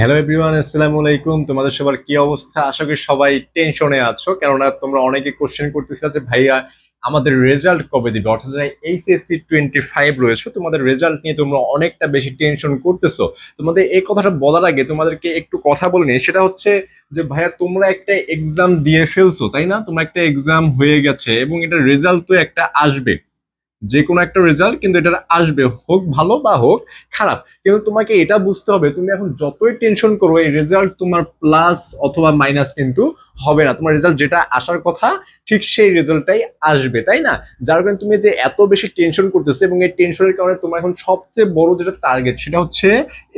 Hello everyone আসসালামু আলাইকুম তোমাদের সবার কি অবস্থা? আশা করি সবাই টেনশনে আছো। কেননা তোমরা অনেকে কোশ্চেন করতেছিলে যে, ভাইয়া, আমাদের রেজাল্ট কবে দিবে? অর্থাৎ যারা এইচএসসি টোয়েন্টি ফাইভ রয়েছে, তোমাদের রেজাল্ট নিয়ে তোমরা অনেকটা বেশি টেনশন করতেছো। তোমাদের এই কথাটা বলার আগে তোমাদেরকে একটু কথা বলে নিই। সেটা হচ্ছে যে, ভাইয়া, তোমরা একটা এক্সাম দিয়ে ফেলছো, তাই না? তোমরা একটা এক্সাম হয়ে গেছে এবং এটা রেজাল্ট তো একটা আসবে। যে কোনো একটা রেজাল্ট কিন্তু এটা আসবে, হোক ভালো বা হোক খারাপ। কিন্তু তোমাকে এটা বুঝতে হবে, তুমি এখন যতই টেনশন করো, এই রেজাল্ট তোমার প্লাস অথবা মাইনাস কিন্তু হবে না। তোমার রেজাল্ট যেটা আসার কথা, ঠিক সেই রেজাল্টটাই আসবে, তাই না? যার কারণে তুমি যে এত বেশি টেনশন করতেছো এবং এই টেনশনের কারণে তোমার এখন সবচেয়ে বড় যেটা টার্গেট সেটা হচ্ছে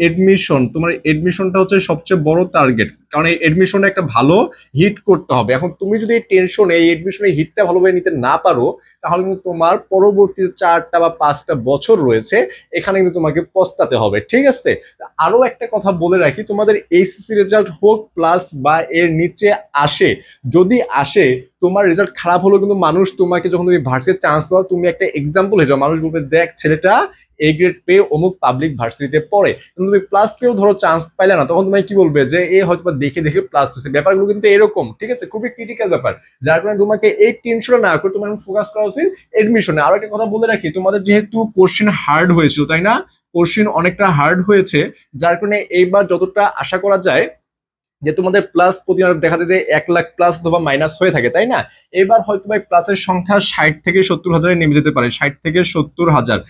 এডমিশন তোমার এডমিশনটা হচ্ছে সবচেয়ে বড় টার্গেট কারণ এই এডমিশনে একটা ভালো হিট করতে হবে। এখন তুমি যদি এই টেনশনে এই এডমিশনে হিটটা ভালোভাবে নিতে না পারো, তাহলে কিন্তু তোমার পরবর্তী চারটা বা পাঁচটা বছর রয়েছে, এখানে কিন্তু তোমাকে পস্তাতে হবে, ঠিক আছে? আরও একটা কথা বলে রাখি, তোমাদের এইচএসসি রেজাল্ট হোক প্লাস বা এর নিচে আসে যদি আসে, তোমার রেজাল্ট খারাপ হলেও কিন্তু মানুষ তোমাকে যখন তুমি ভার্সিটি চান্স পাও, তুমি একটা এক্সাম্পল হয়ে যাও। মানুষ বলবে, দেখ ছেলেটা এ গ্রেড পেয়ে অমুক পাবলিক ভার্সিটিতে পড়ে। কিন্তু তুমি প্লাস পেয়েও ধরো চান্স পাইলে না, তখন তুমি কি বলবে? যে, এ হয়তো দেখে দেখে প্লাস পেয়েছে ব্যাপারগুলো কিন্তু এরকম, ঠিক আছে? খুবই ক্রিটিক্যাল ব্যাপার। যার কারণে তোমাকে এই টেনশন না করে তোমার ফোকাস করা উচিত এডমিশনে আরও একটা কথা বলে রাখি, তোমাদের যেহেতু কোশ্চেন হার্ড হয়েছিল, তাই না? কোশ্চেন অনেকটা হার্ড হয়েছে। যার কারণে এইবার যতটা আশা করা যায় যে তোমাদের প্লাস প্রতিবার দেখা যায় যে এক লাখ প্লাস অথবা মাইনাস হয়ে থাকে, তাই না? এবার হয়তো বা প্লাসের সংখ্যা ষাট থেকে সত্তর হাজারে নেমে যেতে পারে, ষাট থেকে সত্তর হাজার।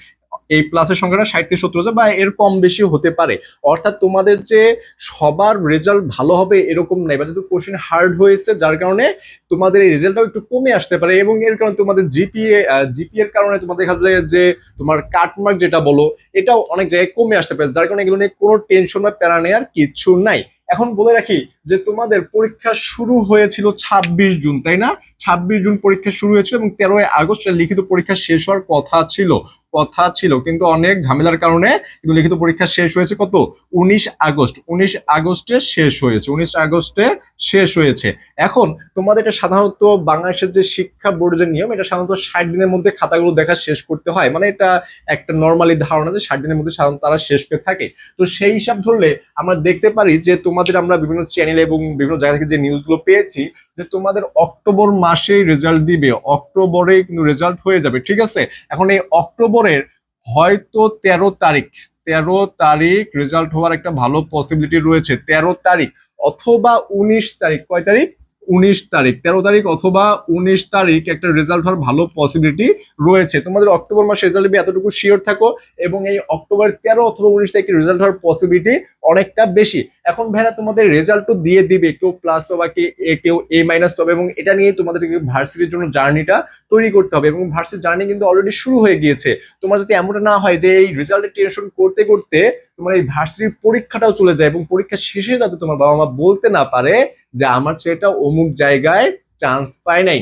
এই প্লাসের সংখ্যাটা ষাট থেকে সত্তর হাজার বা এর কম বেশি হতে পারে। অর্থাৎ তোমাদের যে সবার রেজাল্ট ভালো হবে এরকম নেই বা যেহেতু কোশ্চেন হার্ড হয়েছে, যার কারণে তোমাদের এই রেজাল্টটাও একটু কমে আসতে পারে এবং এর কারণে তোমাদের জিপিএ জিপি এর কারণে তোমাদের দেখা যায় যে তোমার কাটমার্ক যেটা বলো, এটাও অনেক জায়গায় কমে আসতে পারে। যার কারণে এগুলো নিয়ে কোনো টেনশন বা প্যারা নেওয়ার কিচ্ছু নাই। এখন বলে রাখি যে তোমাদের পরীক্ষা শুরু হয়েছিল ছাব্বিশ জুন, তাই না? ছাব্বিশ জুন পরীক্ষা শুরু হয়েছিল এবং তেরোই আগস্ট লিখিত পরীক্ষা শেষ হওয়ার কথা ছিল কথা ছিল। কিন্তু অনেক ঝামেলার কারণে কিন্তু লিখিত পরীক্ষা শেষ হয়েছে কত? উনিশ আগস্ট। উনিশ আগস্টে শেষ হয়েছে। উনিশ আগস্টে শেষ হয়েছে। এখন তোমাদের এটা সাধারণত বাংলাদেশের যে শিক্ষা বোর্ডের নিয়ম, এটা সাধারণত ষাট দিনের মধ্যে খাতাগুলো দেখা শেষ করতে হয়। মানে এটা একটা নর্মালি ধারণা যে ষাট দিনের মধ্যে সাধারণত তারা শেষ করে থাকে। তো সেই হিসাব ধরলে আমরা দেখতে পারি যে তোমাদের আমরা বিভিন্ন চ্যানেল এবং বিভিন্ন জায়গা থেকে যে নিউজগুলো পেয়েছি যে তোমাদের অক্টোবর মাসেই রেজাল্ট দিবে। অক্টোবরে কিন্তু রেজাল্ট হয়ে যাবে, ঠিক আছে? এখন এই অক্টোবরের হয়তো তেরো তারিখ তেরো তারিখ রেজাল্ট হওয়ার একটা ভালো পসিবিলিটি রয়েছে। তেরো তারিখ অথবা উনিশ তারিখ, কয় তারিখ? উনিশ তারিখ। তেরো তারিখ অথবা উনিশ তারিখ একটা রেজাল্ট হওয়ার ভালো পসিবিলিটি রয়েছে। তোমাদের অক্টোবর মাসে রেজাল্ট হবে এতটুকু শিওর থাকো। এবং এই অক্টোবর তেরো অথবা উনিশ তারিখে রেজাল্ট হওয়ার পসিবিলিটি অনেকটা বেশি। এখন ভাইরা তোমাদের রেজাল্ট তো দিয়ে দিবে, কেউ প্লাস বা কে কেউ এ মাইনাস হবে এবং এটা নিয়ে তোমাদেরকে ভার্সিটির জন্য জার্নিটা তৈরি করতে হবে এবং ভার্সিটি জার্নি কিন্তু অলরেডি শুরু হয়ে গিয়েছে। তোমার যাতে এমনটা না হয় যে এই রেজাল্টের টেনশন করতে করতে তোমার এই ভার্সিটির পরীক্ষাটাও চলে যায় এবং পরীক্ষা শেষে যাতে তোমার বাবা মা বলতে না পারে যে আমার ছেলেটা অমুক জায়গায় চান্স পায় নাই।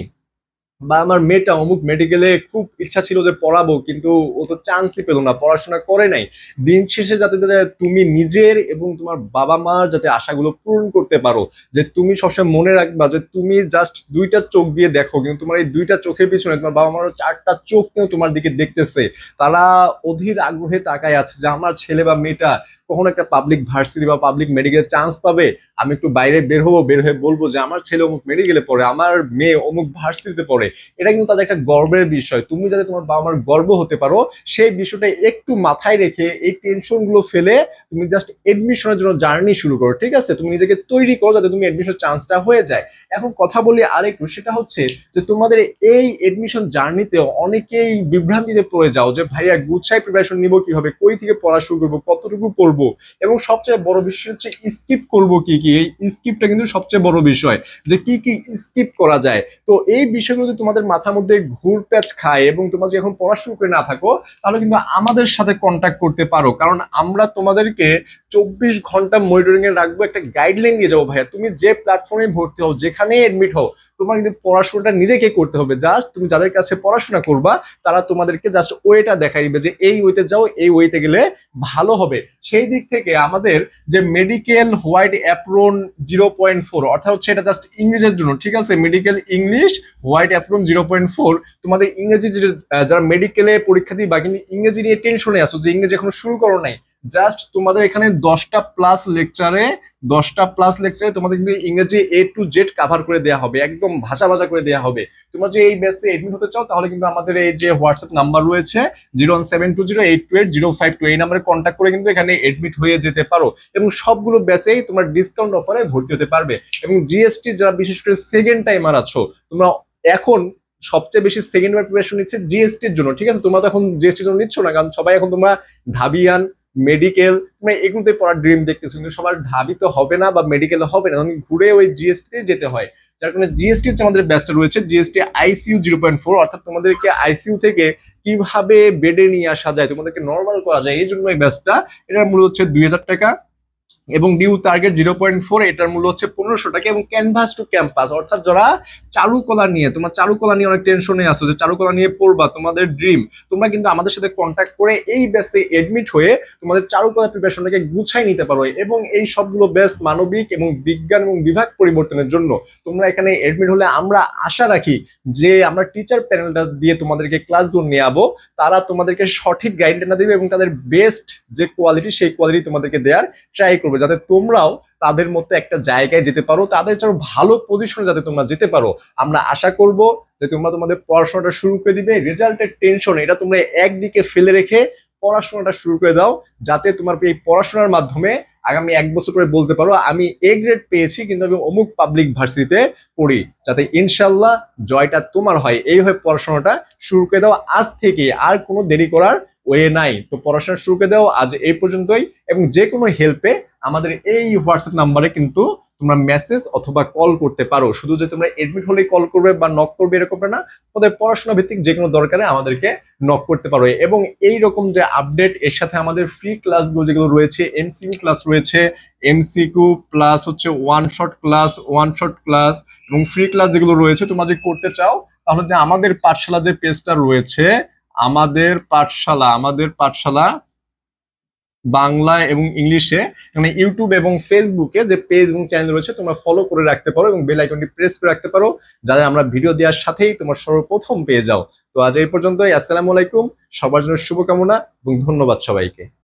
বা আমার মেয়েটা অমুক মেডিকেলে খুব ইচ্ছা ছিল যে পড়াবো, কিন্তু ও তো চান্সই পেল না, পড়াশোনা করে নাই। দিন শেষে যাতে তুমি নিজের এবং তোমার বাবা মার যাতে আশাগুলো পূরণ করতে পারো, যে তুমি সবসময় মনে রাখবা যে তুমি জাস্ট দুইটা চোখ দিয়ে দেখো, কিন্তু তোমার এই দুইটা চোখের পিছনে তোমার বাবা মার চারটা চোখ কিন্তু তোমার দিকে দেখতেছে। তারা অধীর আগ্রহে তাকায় আছে যে আমার ছেলে বা মেয়েটা কখনো একটা পাবলিক ভার্সিটি বা পাবলিক মেডিকেল চান্স পাবে, আমি একটু বাইরে বের হব, বের হয়ে বলব যে আমার ছেলে অমুক মেডিকেলে পড়ে, আমার মেয়ে অমুক ভার্সিটিতে পড়ে। এটা কিন্তু তাদের একটা গর্বের বিষয়। তুমি যাতে তোমার বাবা মার গর্ব হতে পারো, সেই বিষয়টা একটু মাথায় রেখে এই টেনশনগুলো ফেলে তুমি জাস্ট এডমিশনের জন্য জার্নি শুরু করো, ঠিক আছে? তুমি নিজেকে তৈরি করো যাতে তুমি এডমিশন চান্সটা হয়ে যায়। এখন কথা বলি আরেকটু, সেটা হচ্ছে যে তোমাদের এই এডমিশন জার্নিতে অনেকেই বিভ্রান্তিতে পড়ে যাও যে, ভাইয়া গুছাই প্রিপারেশন নিব কীভাবে? কই থেকে পড়া শুরু করব? কতটুকু পড়ব? এবং সবচেয়ে বড় বিষয় হচ্ছে স্কিপ করব কি কি? এই স্কিপটা কিন্তু সবচেয়ে বড় বিষয় যে, কি কি স্কিপ করা যায়? তো এই বিষয়গুলো তোমাদের মাথার মধ্যে ঘুর প্যাচ খায় এবং তোমরা যদি এখন পড়া করে না থাকো, তাহলে কিন্তু আমাদের সাথে কন্ট্যাক্ট করতে পারো। কারণ আমরা তোমাদেরকে চব্বিশ ঘণ্টা মনিটরিং এ রাখব, একটা গাইডলাইন দিয়ে যাব ভাইয়া। তুমি যে প্ল্যাটফর্মে ভর্তি হও, যেখানে এডমিট হও, তোমার কিন্তু পড়াশোনাটা নিজেকে করতে হবে। জাস্ট তুমি যাদের কাছে পড়াশোনা করবা, তারা তোমাদেরকে জাস্ট ওয়েটা দেখাই দিবে যে, এই ওয়েতে যাও, এই ওয়েতে গেলে ভালো হবে। সেই দিক থেকে আমাদের যে medical white apron zero point four অর্থাৎ হচ্ছে এটা জাস্ট ইংলিশের জন্য, ঠিক আছে? Medical English white apron zero point four তোমাদের ইংরেজি যারা মেডিকেলে পরীক্ষা দিবা, কিন্তু ইংরেজি নিয়ে টেনশনে আসো যে ইংরেজি এখন শুরু করো নাই জাস্ট তোমাদের এখানে দশটা প্লাস লেকচারে দশটা প্লাস লেকচারে তোমাদের কিন্তু ইংরেজি এ টু জেড কাভার করে দেওয়া হবে, একদম ভাষা ভাষা করে দেওয়া হবে। তোমরা যদি এই ব্যাচে এডমিট হতে চাও, তাহলে কিন্তু আমাদের এই যে হোয়াটসঅ্যাপ নাম্বার রয়েছে zero one seven two zero eight two eight zero five two এই নাম্বারে কন্ট্যাক্ট করে কিন্তু এখানে এডমিট হয়ে যেতে পারো। এবং সবগুলো ব্যাচেই তোমার ডিসকাউন্ট অফারে ভর্তি হতে পারবে। এবং জিএসটি যারা বিশেষ করে সেকেন্ড টাইমার আছো, তোমরা এখন সবচেয়ে বেশি সেকেন্ড বার প্রিপারেশন নিচ্ছে জিএসটির জন্য, ঠিক আছে? তোমরা তো এখন জিএসটির জন্য নিচ্ছ না, কারণ সবাই এখন তোমরা ঢাবিয়ান মেডিকেল তোমরা এগুলোতে পড়ার ড্রিম দেখতেছো, কিন্তু সবার ঢাবি তো হবে না বা মেডিকেল হবে না, তখন ঘুরে ওই জিএসটি যেতে হয়। যার কারণে জিএসটি হচ্ছে আমাদের ব্যাচটা রয়েছে GST ICU zero point four অর্থাৎ তোমাদেরকে আইসিইউ থেকে কীভাবে বেডে নিয়ে আসা যায়, তোমাদেরকে নর্মাল করা যায়, এই জন্য এই ব্যাচটা এটার মূল্য হচ্ছে দুই হাজার টাকা এবং new target zero point four এটার মূল্য হচ্ছে পনেরোশো টাকা এবং ক্যানভাস টু ক্যাম্পাস অর্থাৎ যারা চারুকলা নিয়ে, তোমার চারুকলা নিয়ে অনেক টেনশনে আছো যে চারুকলা নিয়ে পড়বা, তোমাদের ড্রিম তোমরা কিন্তু আমাদের সাথে কন্ট্যাক্ট করে এই ব্যাচে এডমিট হয়ে তোমাদের চারুকলা প্রিপারেশনটাকে গুছাই নিতে পারো এবং এই সবগুলো ব্যাচ মানবিক এবং বিজ্ঞান এবং বিভাগ পরিবর্তনের জন্য তোমরা এখানে এডমিট হলে আমরা আশা রাখি যে আমরা টিচার প্যানেলটা দিয়ে তোমাদেরকে ক্লাসগুলো নিয়ে যাব তারা তোমাদেরকে সঠিক গাইডলাইন দেবে এবং তাদের বেস্ট যে কোয়ালিটি সেই কোয়ালিটি তোমাদেরকে দেওয়ার ট্রাই করবে। যাতে তোমরাও তাদের মধ্যে একটা জায়গায় যেতে পারো, তাদের যেন ভালো পজিশনে যাতে তোমরা যেতে পারো। আমরা আশা করব যে তোমরা তোমাদের পড়াশোনাটা শুরু করে দিবে, রেজাল্টের টেনশন এটা তোমরা একদিকে ফেলে রেখে পড়াশোনাটা শুরু করে দাও, যাতে তোমার এই পড়াশোনার মাধ্যমে আগামী এক বছর পরে বলতে পারো, আমি এ গ্রেড পেয়েছি কিন্তু আমি অমুক পাবলিক ভার্সিটিতে পড়ি। যাতে ইনশাল্লাহ জয়টা তোমার হয়। এইভাবে পড়াশোনাটা শুরু করে দাও। আজ থেকে আর কোনো দেরি করার ওয়ে নাই। তো পড়াশোনা শুরু করে দাও। আজ এই পর্যন্তই। এবং যে কোনো হেল্পে আমাদের এই হোয়াটসঅ্যাপ নাম্বারে কিন্তু তোমরা মেসেজ অথবা কল করতে পারো। শুধু যে তোমরা এডমিট হলেই কল করবে বা নক করবে এরকম না, তোমাদের পড়াশোনা ভিত্তিক যে কোনো দরকারে আমাদেরকে নক করতে পারো। এবং এই রকম যে আপডেট এর সাথে আমাদের ফ্রি ক্লাসগুলো যেগুলো রয়েছে এমসিকিউ ক্লাস রয়েছে এমসিকিউ প্লাস হচ্ছে one shot class one shot class এবং ফ্রি ক্লাস যেগুলো রয়েছে, তোমরা যদি করতে চাও, তাহলে যে আমাদের পাঠশালা যে পেজটা রয়েছে, আমাদের পাঠশালা আমাদের পাঠশালা বাংলা এবং ইংলিশে মানে ইউটিউব এবং ফেসবুকে যে পেজ এবং চ্যানেল রয়েছে, তোমরা ফলো করে রাখতে পারো এবং বেল আইকনটি প্রেস করে রাখতে পারো। যাদের আমরা ভিডিও দেওয়ার সাথেই তোমার সর্বপ্রথম পেয়ে যাও। তো আজ এই পর্যন্তই। আসসালামু আলাইকুম। সবার জন্য শুভকামনা এবং ধন্যবাদ সবাইকে।